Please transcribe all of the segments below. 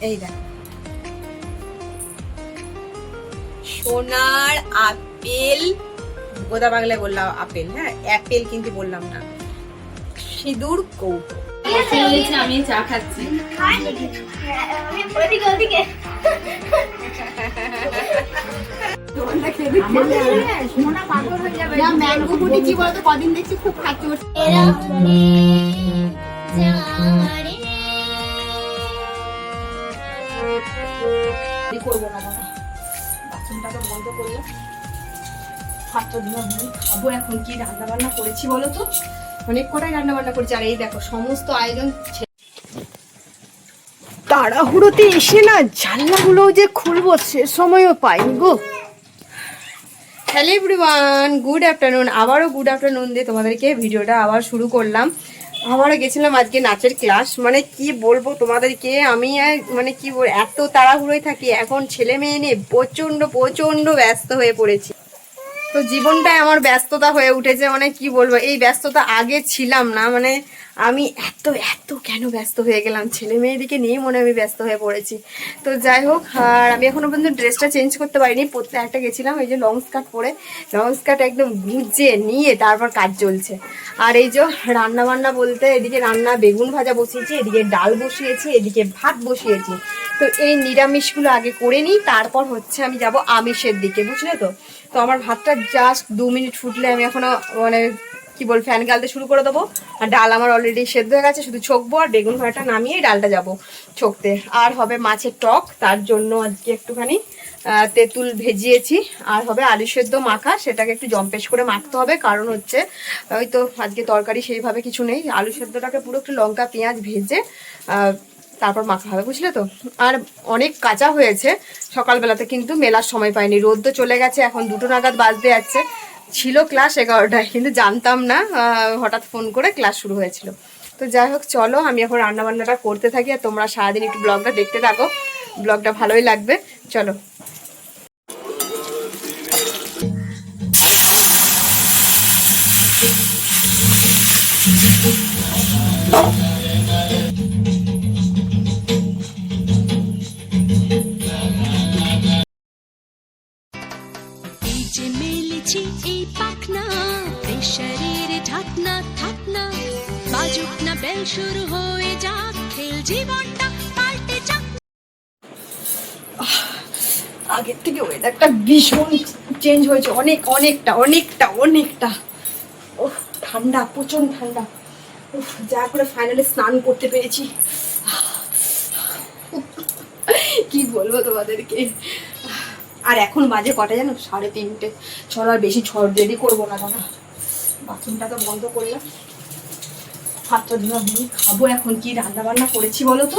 এই দেখ। সোনার আপেল গোদা বাংলায় বললাম আপেল হ্যাঁ? অ্যাপেল কিন্তু বললাম না। সিঁদুর কৌটো। আমি চা খাচ্ছি। ওদিকে ওদিকে না ম্যাঙ্গো ফুটি কি বলতো কদিন দেখছি খুব খাচ্ছে। করব না বাবা। বাথরুমটাকে বন্ধ করলে হাতটা ধোয়া ধুয়ে খাব এখন। কি রান্না বান্না করেছি বলো তো? অনেক কটাই রান্না বান্না করেছি। আর এই দেখো সমস্ত আয়োজন তাড়াহুড়োতে এসে না জানলাগুলো যে খুলবো সে সময়ও পাইনি গো। হ্যালো এভরিওয়ান গুড আফটারনুন আবারও গুড আফটারনুন দিয়ে তোমাদেরকে ভিডিওটা আবার শুরু করলাম। আবারও গেছিলাম আজকে নাচের ক্লাস মানে কি বলব তোমাদেরকে, আমি মানে কি বল এত তাড়াহুড়োই থাকি, এখন ছেলে মেয়ে নিয়ে প্রচণ্ড প্রচণ্ড ব্যস্ত হয়ে পড়েছি। তো জীবনটাই আমার ব্যস্ততা হয়ে উঠেছে মানে কি বলব, এই ব্যস্ততা আগে ছিলাম না মানে আমি এত এত কেন ব্যস্ত হয়ে গেলাম? ছেলে মেয়েদিকে নিয়ে মনে আমি ব্যস্ত হয়ে পড়েছি। তো যাই হোক, আর আমি এখনও পর্যন্ত ড্রেসটা চেঞ্জ করতে পারিনি। পরতে একটা গেছিলাম, এই যে লং স্কার্ট পরে। লং স্কার্ট একদম গুঁজে নিয়ে তারপর কাজ চলছে। আর এই যে রান্না বান্না বলতে এদিকে রান্না বেগুন ভাজা বসিয়েছি, এদিকে ডাল বসিয়েছি, এদিকে ভাত বসিয়েছি। তো এই নিরামিষগুলো আগে করে নিই, তারপর হচ্ছে আমি যাব আমিষের দিকে, বুঝলে তো? তো আমার ভাতটা জাস্ট দু মিনিট ফুটলে আমি এখনও মানে কি বল, ফ্যান গালতে শুরু করে দেবো। আর ডাল আমার অলরেডি সেদ্ধ হয়ে গেছে, শুধু ছোকবো আর বেগুন ভাজাটা নামিয়ে ডালটা যাব ছকতে। আর হবে মাছের টক, তার জন্য আজকে একটুখানি তেঁতুল ভেজিয়েছি। আর হবে আলু সেদ্ধ মাখা, সেটাকে একটু জম্পেশ করে মাখতে হবে, কারণ হচ্ছে, ওই তো আজকে তরকারি সেইভাবে কিছু নেই। আলু সেদ্ধটাকে পুরো একটু লঙ্কা, পেঁয়াজ ভেজে তারপর মাখা হবে, বুঝলে তো? আর অনেক কাঁচা হয়েছে, সকালবেলাতে কিন্তু মেলার সময় পাইনি। রোদ তো চলে গেছে, এখন দুটো নাগাদ বাজতে যাচ্ছে। ছিল ক্লাস এগারোটায়, কিন্তু জানতাম না হঠাৎ ফোন করে ক্লাস শুরু হয়েছিল। তো যাই হোক, চলো, আমি এখন রান্না বান্নাটা করতে থাকি আর তোমরা সারাদিন একটু ব্লগটা দেখতে থাকো। ব্লগটা ভালোই লাগবে। চলো। এই বাজুক না বেল শুরু হয়ে যাক, খেল জীবনটা পাল্টে যাক। আগের থেকে ওয়েদারটা ভীষণ চেঞ্জ হয়েছে। অনেক, অনেকটা অনেকটা অনেকটা। ও ঠান্ডা, প্রচণ্ড ঠান্ডা। যা করে ফাইনালি স্নান করতে পেরেছি। কি বলব তোমাদেরকে? আর এখন বাজে কটা জানো? সাড়ে তিনটে। চলো বেশি ছড় দেরি করব না দাদা বাথরুমটা তো বন্ধ করলাম। ধুয়ে খাব এখন, কি রান্না বান্না করেছি বলো তো?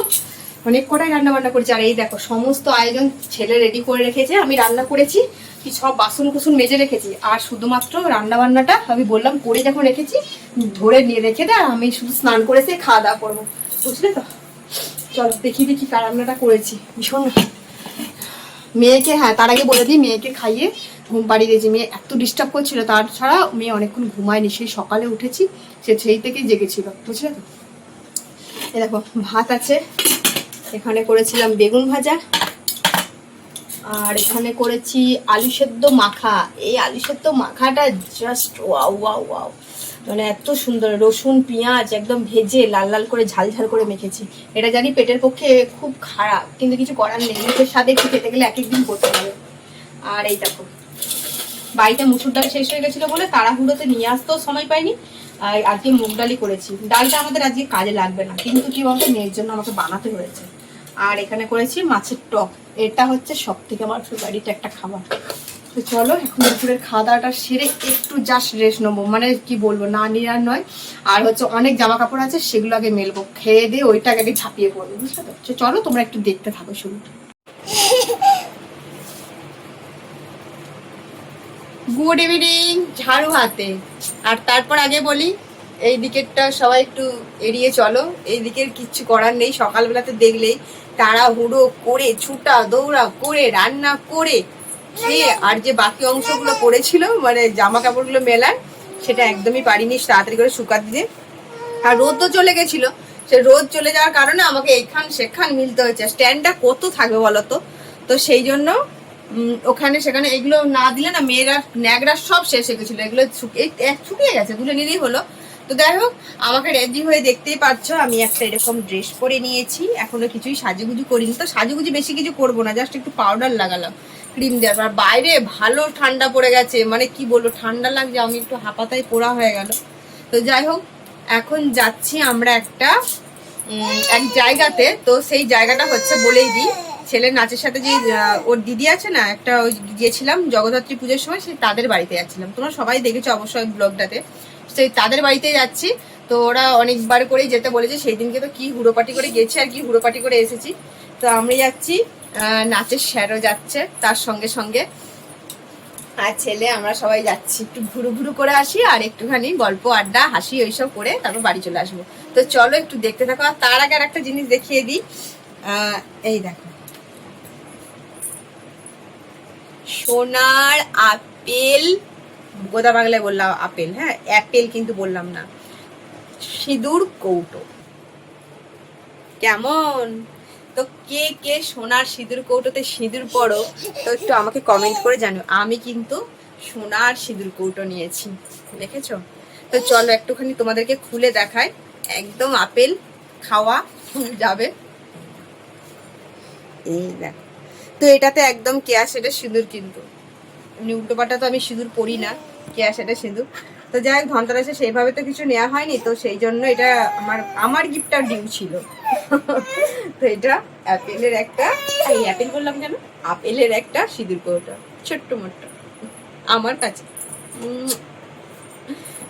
অনেক কটাই রান্না বান্না করেছি। আর এই দেখো, সমস্ত আয়োজন ছেলে রেডি করে রেখেছে, আমি রান্না করেছি, কি সব বাসন কুসন মেজে রেখেছি। আর শুধুমাত্র রান্না বান্নাটা আমি বললাম, করে যখন রেখেছি, ধরে নিয়ে রেখে দে আর আমি শুধু স্নান করে সে খাওয়া দাওয়া করব। বুঝলে তো? চলো, দেখি দেখি কার রান্নাটা করেছি। ভীষণ মেয়েকে হ্যাঁ তার আগে বলে দিই, মেয়েকে খাইয়ে ঘুম পাড়িয়ে দিয়েছি। মেয়ে এত ডিস্টার্ব করছিল তার ছাড়া মেয়ে অনেকক্ষণ ঘুমায়নি। সেই সকালে উঠেছি, সে সেই থেকেই জেগেছিল, বুঝলে তো? এ দেখো, ভাত আছে। এখানে করেছিলাম বেগুন ভাজা। আর এখানে করেছি আলু সেদ্ধ মাখা। এই আলু সেদ্ধ মাখাটা জাস্ট ওয়াও ওয়াও ওয়াও মানে এত সুন্দর, রসুন, পেঁয়াজ একদম ভেজে লাল লাল করে ঝাল ঝাল করে মেখেছি। এটা জানি পেটের পক্ষে খুব খারাপ, কিন্তু কিছু করার নেই। মুখের সাথে একটু খেতে গেলে এক একদিন করতে হবে। আর এই দেখো বাড়িতে মুসুর ডাল শেষ হয়ে গেছিল বলে তাড়াহুড়োতে নিয়ে আসতেও সময় পাইনি। আজকে মুগ ডালই করেছি। ডালটা আমাদের আজকে কাজে লাগবে না। কিন্তু কি বলতো, মেয়ের জন্য আমাকে বানাতে হয়েছে। আর এখানে করেছি মাছের টক। এটা হচ্ছে সব থেকে আমার ফেভারিট একটা খাবার। তো চলো, এখন দুপুরের খাওয়া দাওয়াটা সেরে একটু জাস্ট রেস্ট নেব। মানে কি বলব, না নিরার নয়। আর হচ্ছে অনেক জামা কাপড় আছে, সেগুলো আগে মেলবো। খেয়ে দিয়ে ওইটাকে আগে ছাপিয়ে পড়ব বুঝতে তো? চলো, তোমরা একটু দেখতে থাকো শুরু গুড ইভিনিং, ঝাড়ু হাতে। আর তারপর আগে বলি, এই দিকেরটা সবাই একটু এড়িয়ে চলো। এই দিকের কিচ্ছু করার নেই সকালবেলাতে দেখলেই তাড়াহুড়ো করে, ছুটা, দৌড়া করে, রান্না করে খেয়ে, আর যে বাকি অংশগুলো পড়েছিল মানে জামা কাপড়গুলো মেলার, সেটা একদমই পারিনি তাড়াতাড়ি করে শুকাতে দিয়ে আর রোদ তো চলে গেছিল, সে রোদ চলে যাওয়ার কারণে আমাকে এইখান সেখান মিলতে হয়েছে। স্ট্যান্ডটা কত থাকবে বলো তো সেই জন্য ওখানে সেখানে এগুলো না দিলে না মেয়েরা ন্যাগরা সব শেষ হয়ে গেছিল। এগুলো শুকিয়ে গেছে, তুলে নিলেই হলো। তো যাই হোক, আমাকে রেডি হয়ে দেখতেই পাচ্ছ আমি একটা এরকম ড্রেস পরে নিয়েছি। এখনও কিছুই সাজুগুজু করিনি। তো সাজুগুজু বেশি কিছু করব না, জাস্ট একটু পাউডার লাগালাম ক্রিম দেওয়ার। আর বাইরে ভালো ঠান্ডা পড়ে গেছে মানে কি বলব, ঠান্ডা লাগছে, আমি একটু হাঁপাতায় পোড়া হয়ে গেল। তো যাই হোক, এখন যাচ্ছি আমরা একটা এক জায়গাতে। তো সেই জায়গাটা হচ্ছে বলেই দিই ছেলের নাচের সাথে যে ওর দিদি আছে না, একটা ওই গিয়েছিলাম জগদ্ধাত্রী পুজোর সময়, সেই তাদের বাড়িতে যাচ্ছিলাম। তোমরা সবাই দেখেছ অবশ্যই ব্লগটাতে। সেই তাদের বাড়িতে যাচ্ছি। তো ওরা অনেকবার করেই যেতে বলেছে, সেই দিনকে তো কি হুড়োপাটি করে গেছে আর কি হুড়োপাটি করে এসেছি। তো আমরা যাচ্ছি নাচের স্যারও যাচ্ছে তার সঙ্গে সঙ্গে। আর ছেলে, আমরা সবাই যাচ্ছি। একটু ঘুরু ঘুরু করে আসি আর একটুখানি গল্প, আড্ডা, হাসি ওইসব করে তারপর বাড়ি চলে আসব। তো চলো একটু দেখতে থাকো। আর তার আগে আর একটা জিনিস দেখিয়ে দিই। এই দেখো। সোনার আপেল গোদা বাংলায় বললাম আপেল হ্যাঁ অ্যাপেল কিন্তু বললাম না, সিঁদুর, কৌটো। কেমন? তো কে কে সোনার সিঁদুর, কৌটোতে সিঁদুর পড়ো, তো একটু আমাকে কমেন্ট করে জানো আমি কিন্তু সোনার সিঁদুর, কৌটো নিয়েছি, দেখেছ? তো চলো একটুখানি তোমাদেরকে খুলে দেখাই। একদম আপেল খাওয়া যাবে। এই দেখ। তো এটাতে একদম কেয়া সেটা সিঁদুর কিন্তু। এমনি উল্টোপাটা তো আমি সিঁদুর পরি না কেয়া সেটা সিঁদুর। তো যাই হোক ধনতেরাসে সেইভাবে তো কিছু নেওয়া হয়নি তো সেই জন্য এটা আমার আমার গিফটটা ডিউ ছিল। তো এটা অ্যাপেলের একটা এই অ্যাপেল বললাম কেন? আপেলের একটা সিঁদুর কৌটা ছোট্ট মোট্ট। আমার কাছে।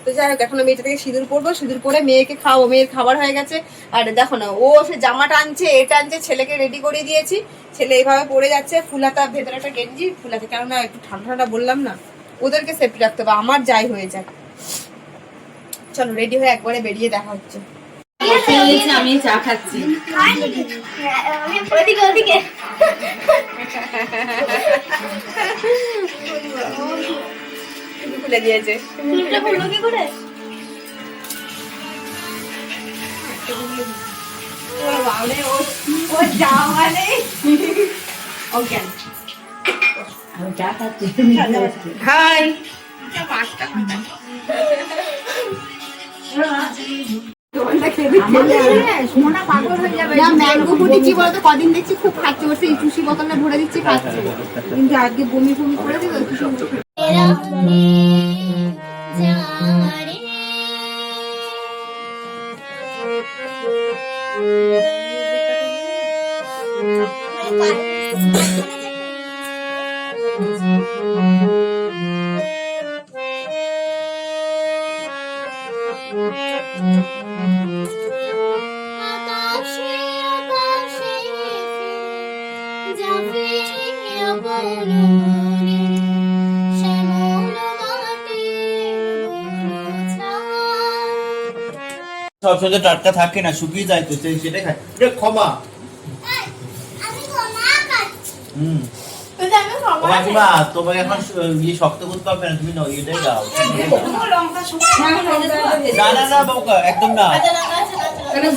তো যাই হোক এখন আমি এটা থেকে সিঁদুর পরবো। সিঁদুর পরে মেয়েকে খাওয়াবো। মেয়ের খাবার হয়ে গেছে। আর দেখো না ও সে জামাটা আনছে এটা আনছে ছেলেকে রেডি করে দিয়েছি। ছেলে এইভাবে পড়ে যাচ্ছে। ফুলাতা ভেতরে একটা গেঞ্জি। ফুলাতে কেননা একটু ঠান্ডা ঠান্ডা বললাম না ওদেরকে সেফটি রাখতে হবে। আমার যাই হয়ে যাক। চলো রেডি হয়ে একবারে বেরিয়ে দেখা হচ্ছে। আমি চা খাচ্ছি। কি করছ? হাই না ম্যাঙ্গো ফুটি কি বলতো কদিন দেখছি খুব খাচ্ছে ওর সেই চুষি বোতলে ভরে দিচ্ছি খাচ্ছে। কিন্তু আজকে বমি বমি করে দিল সময় টাটকা থাকে না শুকিয়ে যায় তো সেটাই খায়। ক্ষমা। হুম। কাকিমা তোমাকে এখন ইয়ে শক্ত করতে হবে না তুমি নাও দাও না না না বাবুকা একদম না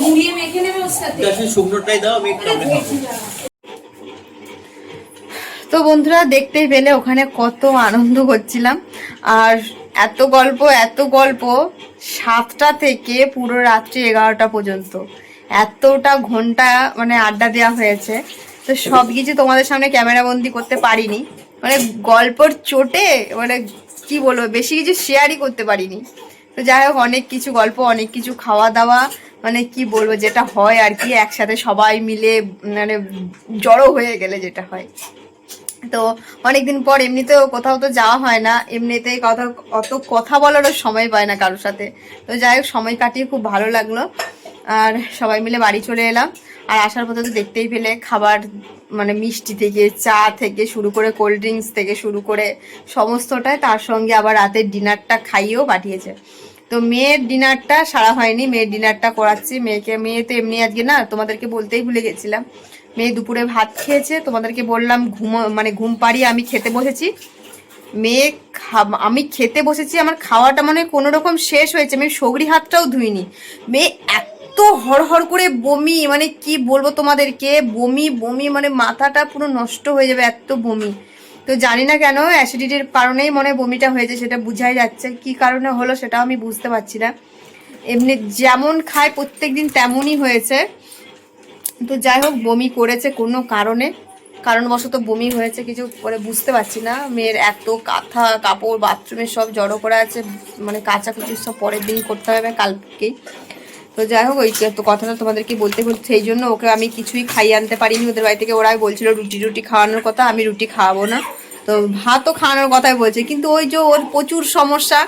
গুলিয়ে মেখে নেবে ওর সাথে শুকনোটাই দাও আমি একটু তো বন্ধুরা দেখতেই পেলে ওখানে কত আনন্দ করছিলাম আর এত গল্প এত গল্প সাতটা থেকে পুরো রাত্রি এগারোটা পর্যন্ত এতটা ঘণ্টা মানে আড্ডা দেওয়া হয়েছে তো সব কিছু তোমাদের সামনে ক্যামেরা বন্দি করতে পারিনি। মানে গল্পর চোটে মানে কি বলব, বেশি কিছু শেয়ারই করতে পারিনি। তো যাই হোক, অনেক কিছু গল্প, অনেক কিছু খাওয়া দাওয়া মানে কি বলব, যেটা হয় আর কি, একসাথে সবাই মিলে মানে জড়ো হয়ে গেলে যেটা হয়। তো অনেকদিন পর এমনিতেও কোথাও তো যাওয়া হয় না, এমনিতে কথা, অত কথা বলারও সময় পায় না কারোর সাথে। তো যাই হোক, সময় কাটিয়ে খুব ভালো লাগল। আর সবাই মিলে বাড়ি চলে এলাম। আর আসার পথে তো দেখতেই পেলে খাবার মানে মিষ্টি থেকে, চা থেকে শুরু করে কোল্ড ড্রিঙ্কস থেকে শুরু করে সমস্তটাই তার সঙ্গে আবার রাতের ডিনারটা খাইয়েও পাঠিয়েছে। তো মেয়ের ডিনারটা সারা হয়নি, মেয়ের ডিনারটা করাচ্ছি। মেয়েকে, মেয়ে তো এমনি আজকে না তোমাদেরকে বলতেই ভুলে গেছিলাম। মেয়ে দুপুরে ভাত খেয়েছে, তোমাদেরকে বললাম ঘুম মানে ঘুম পাড়িয়ে আমি খেতে বসেছি। মেয়ে আমি খেতে বসেছি, আমার খাওয়াটা মানে কোনো রকম শেষ হয়েছে। আমি সগড়ি হাতটাও ধুইনি। মেয়ে এত এত হড়হড় করে বমি মানে কি বলব তোমাদেরকে? বমি বমি মানে মাথাটা পুরো নষ্ট হয়ে যাবে, এত বমি। তো জানি না কেন অ্যাসিডিটির কারণেই মনে বমিটা হয়েছে, সেটা বুঝাই যাচ্ছে। কি কারণে হলো সেটাও আমি বুঝতে পারছি না। এমনি যেমন খায় প্রত্যেকদিন তেমনই হয়েছে। তো যাই হোক, বমি করেছে কোনো কারণে। কারণবশত বমি হয়েছে, কিছু করে বুঝতে পারছি না। মেয়ের এত কাঁথা, কাপড় বাথরুমে সব জড়ো করা আছে মানে কাচাকুচি সব পরের দিন করতে হবে কালকেই। তো যাই হোক, ওই তো কথাটা তোমাদেরকে বলতে বলতে সেই জন্য ওকে আমি কিছুই খাইয়ে আনতে পারিনি। ওদের বাড়ি থেকে ওরাই বলছিল, রুটি রুটি খাওয়ানোর কথা, আমি রুটি খাওয়াবো না। তো ভাতও খাওয়ানোর কথাই বলছে। কিন্তু ওই যে ওর প্রচুর সমস্যা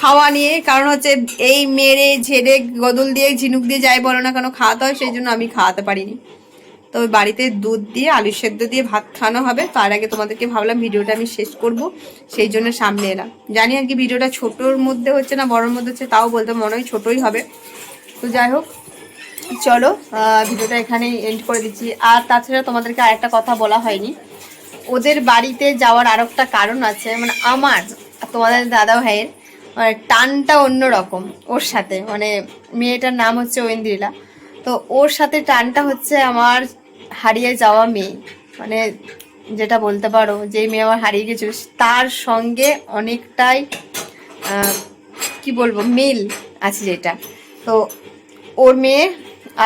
খাওয়া নিয়ে, কারণ হচ্ছে এই মেরে, ঝেড়ে, গদল দিয়ে, ঝিনুক দিয়ে যাই বলো না কেন খাওয়াতে হয়, সেই জন্য আমি খাওয়াতে পারিনি। তো বাড়িতে দুধ দিয়ে, আলু সেদ্ধ দিয়ে ভাত খাওয়ানো হবে। তার আগে তোমাদেরকে ভাবলাম ভিডিওটা আমি শেষ করব, সেই জন্য সামনে এলাম। জানি আর কি ভিডিওটা ছোটোর মধ্যে হচ্ছে না, বড়োর মধ্যে হচ্ছে, তাও বলতে মনে হয় ছোটোই হবে। তো যাই হোক, চলো ভিডিওটা এখানেই এন্ড করে দিচ্ছি। আর তাছাড়া তোমাদেরকে আরেকটা কথা বলা হয়নি। ওদের বাড়িতে যাওয়ার আর একটা কারণ আছে মানে আমার, তোমাদের দাদা ভাইয়ের মানে টানটা অন্যরকম ওর সাথে। মানে মেয়েটার নাম হচ্ছে ঐন্দ্রিলা। তো ওর সাথে টানটা হচ্ছে আমার হারিয়ে যাওয়া মেয়ে। মানে যেটা বলতে পারো যে মেয়ে আমার হারিয়ে গেছিল, তার সঙ্গে অনেকটাই কি বলব, মিল আছে যেটা। তো ওর মেয়ে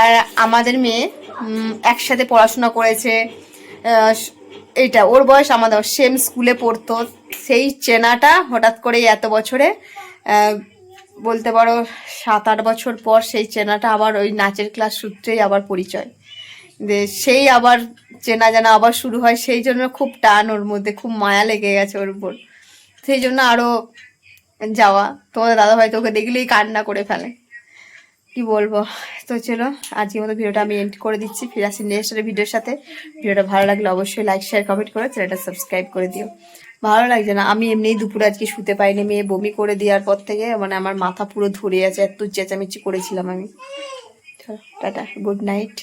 আর আমাদের মেয়ে একসাথে পড়াশোনা করেছে। এইটা, ওর বয়স আমাদের সেম স্কুলে পড়তো। সেই চেনাটা হঠাৎ করে এত বছরে বলতে পারো সাত আট বছর পর সেই চেনাটা আবার ওই নাচের ক্লাস সূত্রেই আবার পরিচয়। সেই আবার চেনা জানা আবার শুরু হয়, সেই জন্য খুব টান ওর মধ্যে, খুব মায়া লেগে গেছে ওর উপর। সেই জন্য আরও যাওয়া। তোমাদের দাদা ভাই তোকে দেখলেই কান্না করে ফেলে। কি বলব? তো চলো, আজকের মতো ভিডিওটা আমি এন্ড করে দিচ্ছি। ফিরে আসি নেক্সট ভিডিওর সাথে। ভিডিওটা ভালো লাগলে অবশ্যই লাইক শেয়ার কমেন্ট করে চ্যানেলটা সাবস্ক্রাইব করে দিও। ভালো লাগছে না, আমি এমনিই দুপুরে আজকে শুতে পাইনি, মেয়ে বমি করে দেওয়ার পর থেকে মানে আমার মাথা পুরো ধরে আছে, এত চেঁচামেচি করেছিলাম আমি। Tata good night